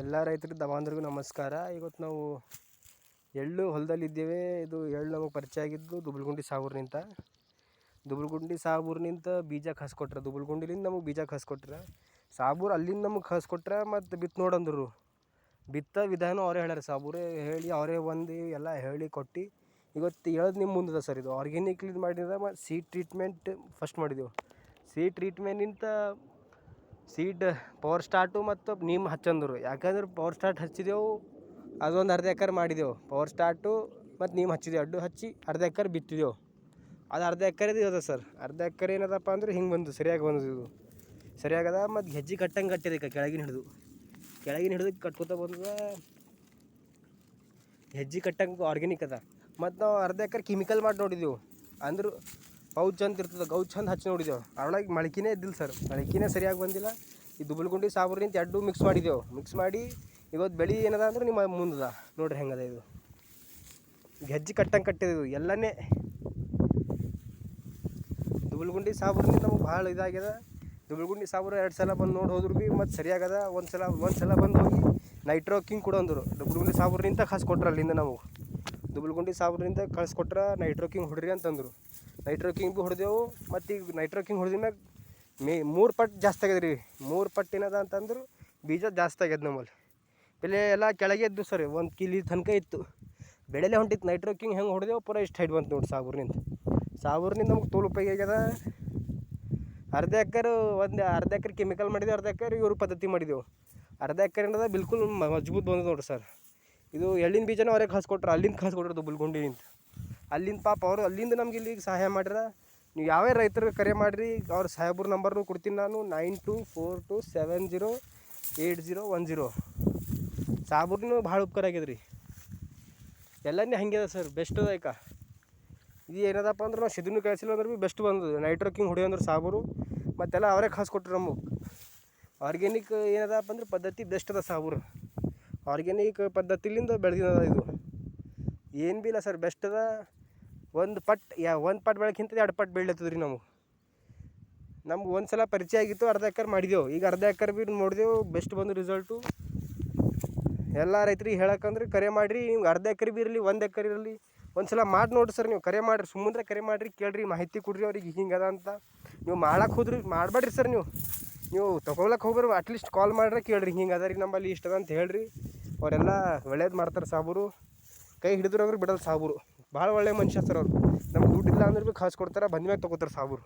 ಎಲ್ಲ ರೈತರಿಗೆ ದಬಾಂಧರಿಗೂ ನಮಸ್ಕಾರ. ಇವತ್ತು ನಾವು ಎಳ್ಳು ಹೊಲದಲ್ಲಿದ್ದೇವೆ. ಇದು ಎಳ್ಳು ನಮಗೆ ಪರಿಚಯ ಆಗಿದ್ದು ದುಬ್ಳಗುಂಡಿ ಸಾಗೂರ್ನಿಂದ ದುಬ್ಳಗುಂಡಿ ಸಾಬೂರ್ನಿಂದ ಬೀಜ ಕಸ್ಕೊಟ್ರೆ. ದುಬ್ಳಗುಂಡಿಲಿಂದ ನಮಗೆ ಬೀಜ ಕಸ್ಕೊಟ್ರೆ. ಸಾಬೂರು ಅಲ್ಲಿಂದ ನಮಗೆ ಕಸ್ಕೊಟ್ರೆ ಮತ್ತು ಬಿತ್ತು ನೋಡಂದ್ರು ಬಿತ್ತ ವಿಧಾನ ಅವರೇ ಹೇಳ್ಯಾರ. ಸಾಬೂರೇ ಹೇಳಿ ಅವರೇ ಬಂದು ಎಲ್ಲ ಹೇಳಿ ಕೊಟ್ಟು ಇವತ್ತು ಹೇಳೋದು ನಿಮ್ಮ ಮುಂದದ ಸರ್ ಇದು. ಆರ್ಗ್ಯಾನಿಕ್ಲಿಂದ ಮಾಡಿದ ಮತ್ತು ಸೀಡ್ ಟ್ರೀಟ್ಮೆಂಟ್ ಫಸ್ಟ್ ಮಾಡಿದೆವು. ಸೀಡ್ ಟ್ರೀಟ್ಮೆಂಟಿಂದ ಸೀಡ್ ಪವರ್ ಸ್ಟಾರ್ಟು ಮತ್ತು ನಿಮ್ಮ ಹಚ್ಚಂದರು. ಯಾಕಂದ್ರೆ ಪವರ್ ಸ್ಟಾರ್ಟ್ ಹಚ್ಚಿದೆವು, ಅದೊಂದು ಅರ್ಧ ಎಕರೆ ಮಾಡಿದೆವು. ಪವರ್ ಸ್ಟಾರ್ಟು ಮತ್ತು ನಿಮ್ಮ ಹಚ್ಚಿದೆವು. ಅಡ್ಡು ಹಚ್ಚಿ ಅರ್ಧ ಎಕರೆ ಬಿತ್ತಿದೆವು. ಅದು ಅರ್ಧ ಎಕರೆದು ಇದೆ ಸರ್ ಅರ್ಧ ಎಕರೆ ಏನದಪ್ಪ ಅಂದ್ರೆ ಹಿಂಗೆ ಬಂದು, ಸರಿಯಾಗಿ ಬಂದು ಇದು. ಸರಿಯಾಗದ ಮತ್ತು ಹೆಜ್ಜೆ ಕಟ್ಟಂಗೆ ಕಟ್ಟಿದೆ ಈಗ ಕೆಳಗಿನ ಹಿಡಿದು. ಕೆಳಗಿನ ಹಿಡಿದು ಕಟ್ಕೋತ ಬಂದದ ಹೆಜ್ಜೆ ಕಟ್ಟಂಗೆ ಆರ್ಗ್ಯಾನಿಕ್ ಅದ. ಮತ್ತು ನಾವು ಅರ್ಧ ಎಕರೆ ಕೆಮಿಕಲ್ ಮಾಡಿ ನೋಡಿದೆವು. ಅಂದ್ರೆ ಪೌಚ್ ಚಂದ ಇರ್ತದೆ, ಗೌಚ್ ಚಂದ ಹಚ್ಚಿ ನೋಡಿದೆವು ಅದ್ರೊಳಗೆ ಮಳಕಿನೇ ಇದ್ದಿಲ್ಲ ಸರ್ ಮಳಕಿನೇ ಸರಿಯಾಗಿ ಬಂದಿಲ್ಲ. ಈ ದುಬಲ್ಗುಂಡಿ ಸಾಬೂರಿನಿಂದ ಎರಡು ಮಿಕ್ಸ್ ಮಾಡಿದೆವು ಮಿಕ್ಸ್ ಮಾಡಿ ಇವತ್ತು ಬೆಳೆ ಏನದ ಅಂದ್ರೆ ನಿಮ್ಮ ಮುಂದದ. ನೋಡ್ರಿ ಹೆಂಗದ ಇದು. ಗೆಜ್ಜೆ ಕಟ್ಟಂಗೆ ಕಟ್ಟಿದೆ ಇದು. ಎಲ್ಲನೇ ದುಬಲ್ಗುಂಡಿ ಸಾಬೂರಿನಿಂದ ನಮಗೆ ಭಾಳ ಇದಾಗ್ಯದ. ದುಬಲ್ಗುಂಡಿ ಸಾಬೂರು ಎರಡು ಸಲ ಬಂದು ನೋಡಿ ಹೋದ್ರು ಭೀ ಮತ್ತು ಸರಿಯಾಗದ. ಒಂದು ಸಲ ಒಂದು ಸಲ ಬಂದು ಹೋಗಿ ನೈಟ್ರೋ ಕಿಂಗ್ ಕೊಡು ಅಂದರು. ದುಬಲ್ಗುಂಡಿ ಸಾಬೂರಿನಿಂದ ಕೊಟ್ರು ಅಲ್ಲಿಂದ ನಾವು ದುಬಲ್ಗುಂಡಿ ಸಾಬ್ರಿಂದ ಕಳ್ಸಿಕೊಟ್ರೆ ನೈಟ್ರೋಕಿಂಗ್ ಹೊಡ್ರಿ ಅಂತಂದರು. ನೈಟ್ರೋಕಿಂಗ್ ಭೀ ಹೊಡೆದೆವು, ಮತ್ತು ಈಗ ನೈಟ್ರೋಕಿಂಗ್ ಹೊಡೆದ ಮ್ಯಾಗ ಮೇ ಮೂರು ಪಟ್ಟು ಜಾಸ್ತಿ ಆಗ್ಯದ ರೀ ಮೂರು ಪಟ್ಟು ಏನದ ಅಂತಂದ್ರೆ, ಬೀಜ ಜಾಸ್ತಿ ಆಗ್ಯದ ನಮ್ಮಲ್ಲಿ ಬೆಲೆ ಎಲ್ಲ ಕೆಳಗೆ ಇದ್ದು ಸರ್, ಒಂದು ಕಿಲಿ ತನಕ ಇತ್ತು. ಬೆಳೆಲೆ ಹೊಂಟಿತ್ತು ನೈಟ್ರೋಕಿಂಗ್ ಹೆಂಗೆ ಹೊಡೆದೆವು, ಪೂರ ಇಷ್ಟು ಹೈಡ್ ಬಂತು ನೋಡಿ ಸಾಬೂರ್ನಿಂದ. ಸಾಬೂರ್ನಿಂದ ನಮ್ಗೆ ತೋಲು ಉಪಯೋಗ ಆಗ್ಯದ. ಅರ್ಧ ಎಕರೆ ಒಂದು ಅರ್ಧ ಎಕರೆ ಕೆಮಿಕಲ್ ಮಾಡಿದೆವು, ಅರ್ಧ ಎಕರೆ ಇವರು ಪದ್ಧತಿ ಮಾಡಿದೆವು ಅರ್ಧ ಎಕರೆ ಏನದ, ಬಿಲ್ಕುಲ್ ಮಜಬೂತ್ ಬಂದದ ನೋಡ್ರಿ ಸರ್. ಇದು ಎಳ್ಳಿನ ಬೀಜನ ಅವ್ರಿಗೆ ಕಳ್ಸ್ಕೊಟ್ರು ಅಲ್ಲಿಂದ ಕಳ್ಸ್ಕೊಟ್ರು ದುಬಲ್ಗುಂಡಿನಿಂದ ಅಲ್ಲಿಂದ ಪಾಪ ಅವರು ಅಲ್ಲಿಂದ ನಮ್ಗೆ ಇಲ್ಲಿಗೆ ಸಹಾಯ ಮಾಡ್ಯಾರ. ನೀವು ಯಾವ್ಯಾವ ರೈತರಿಗೆ ಕರೆ ಮಾಡಿರಿ, ಅವ್ರ ಸಾಹೇಬ್ರ ನಂಬರ್ನು ಕೊಡ್ತೀನಿ ನಾನು. Nine two four two seven zero eight zero one zero ಸಾಬೂರ್ನು ಭಾಳ ಉಪಕಾರ ಆಗ್ಯದ ರೀ ಎಲ್ಲನೇ ಹಂಗೆ ಸರ್ ಬೆಸ್ಟ್ ಅದ ಈಗ. ಇದು ಏನದಪ್ಪ ಅಂದ್ರೆ ನಾವು ಸಿದ್ದನು ಕಳಿಸಿಲ್ಲ ಅಂದ್ರೆ ಭೀ ಬೆಸ್ಟ್ ಬಂದದು ನೈಟ್ ಹೊಡಿ ಅಂದ್ರೆ ಸಾಬೂರು ಮತ್ತೆಲ್ಲ ಅವರೇ ಕಳ್ಸ್ಕೊಟ್ರು ನಮಗೆ. ಆರ್ಗ್ಯಾನಿಕ್ ಏನದಪ್ಪ ಅಂದ್ರೆ ಪದ್ಧತಿ ಬೆಸ್ಟ್ ಅದ ಸಾಬೂರು ಆರ್ಗ್ಯಾನಿಕ್ ಪದ್ಧತಿಲಿಂದ ಬೆಳೆದಿದ ಇದು. ಏನು ಭೀ ಇಲ್ಲ ಸರ್ ಬೆಸ್ಟ್ ಅದ. ಒಂದು ಪಟ್, ಯಾ, ಒಂದು ಪಟ್ ಬೆಳಕಿಂತ ಎರಡು ಪಟ್ ಬೆಳಿತದ ರೀ ನಮಗೆ. ನಮ್ಗೆ ಒಂದು ಸಲ ಪರಿಚಯ ಆಗಿತ್ತು, ಅರ್ಧ ಎಕರೆ ಮಾಡಿದೆವು. ಈಗ ಅರ್ಧ ಎಕರೆ ಭೀ ನೋಡಿದೆವು ಬೆಸ್ಟ್ ಬಂದು ರಿಸಲ್ಟು ಎಲ್ಲ ರೈತರಿಗೆ ಹೇಳಕ್ಕಂದ್ರೆ ಕರೆ ಮಾಡಿರಿ, ನಿಮ್ಗೆ ಅರ್ಧ ಎಕರೆ ಭೀ ಇರಲಿ, ಒಂದು ಎಕರೆ ಇರಲಿ. ಒಂದು ಸಲ ಮಾಡಿ ನೋಡಿರಿ ಸರ್ ನೀವು, ಕರೆ ಮಾಡಿರಿ ಸುಮ್ಮನೆ ಕರೆ ಮಾಡಿರಿ, ಕೇಳಿರಿ, ಮಾಹಿತಿ ಕೊಡ್ರಿ ಅವ್ರಿಗೆ, ಹಿಂಗೆ ಅದ ಅಂತ. ನೀವು ಮಾಡಕ್ಕೆ ಹೋದ್ರಿ, ಮಾಡಬೇಡ್ರಿ ಸರ್ ನೀವು. ನೀವು ತೊಗೊಳಕ್ಕೆ ಹೋಗ್ರಿ ಅಟ್ಲೀಸ್ಟ್ ಕಾಲ್ ಮಾಡ್ರೆ ಕೇಳಿರಿ, ಹಿಂಗೆ ಅದ ರೀ ನಮ್ಮಲ್ಲಿ ಇಷ್ಟ ಅದ ಅಂತ ಹೇಳ್ರಿ. ಅವರೆಲ್ಲ ಒಳ್ಳೇದು ಮಾಡ್ತಾರೆ ಸಾಬೂರು. ಕೈ ಹಿಡಿದ್ರು ಅಂದ್ರೆ ಬಿಡಲ್ಲ ಸಾಬೂರು. ಭಾಳ ಒಳ್ಳೆ ಮನುಷ್ಯ ಸರ್ ಅವ್ರು. ನಮ್ಗೆ ದುಡ್ಡಿಲ್ಲ ಅಂದ್ರೆ ಭೀ ಖಾಸ್ ಕೊಡ್ತಾರೆ ಬಂದ ಮ್ಯಾಗ ತೊಗೋತಾರೆ ಸಾಬೂರು.